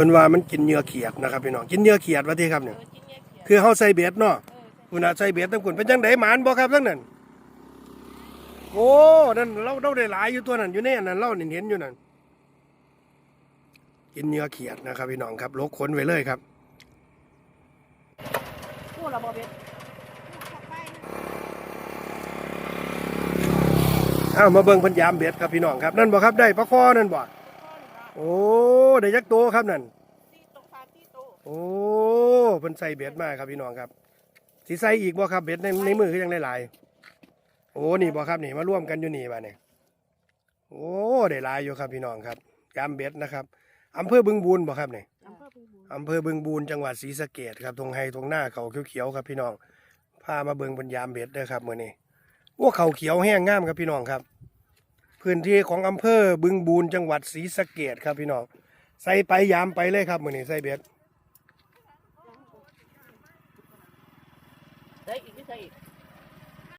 พิ่นว่ามันกินเหยื่อเขียดนะครับพี่น้องกินเหยื่อเขียดว่าที่ครับเอเนี่ยอกินเนี่ยเขียดคือเฮาใส่เบ็ดเนาะเออใส่คุณน่ะใส่เบ็ดทั้งคุณเป็นจังไดหมานบ่ครับทั้งนั้นโอ้นั่นเราเราได้หลายอยู่ตัวนั้นอยู่ในอันนั้นเราเห็นอยู่นั่นกินเหยื่อเขียดนะครับพี่น้องครับลกขนไว้เลยครับพูดระบบเบ็ดอ้าวมาเบิ่งเพันยามเบ็ดครับพี่น้องครับนั่นบ่ครับได้ปลาคอนั่นบ่โอ้ ได้ยักษ์โตครับนั่นตีตกปลาตีโตโอ้เพิ่นใส่เบ็ดมาครับพี่น้องครับสิใส่อีกบ่ครับเบ็ดในในมือคือยังได้หลายโอ้นี่บ่ครับนี่มาร่วมกันอยู่นี่บ่เนี่ยโอ้ได้หลายอยู่ครับพี่น้องครับยามเบ็ดนะครับอำเภอบึงบูนบ่ครับนี่อำเภอบึงบูรอำเภอบึงบูนจังหวัดศรีสะเกษครับตรงไฮตรงหน้าเขาเขียวๆครับพี่น้องพามาเบิ่งเพิ่นยามเบ็ดเด้อครับมื้อนี้โอ้เขาเขียวแห้งงามครับพี่น้องครับ พื้นที่ของอำเภอบึงบูนจังหวัดศรีสะเกษครับพี่น้อง ใส่ไปยามไปเลยครับมือนี้ใส่เบ็ด ได้อีกไม่ใช่อีก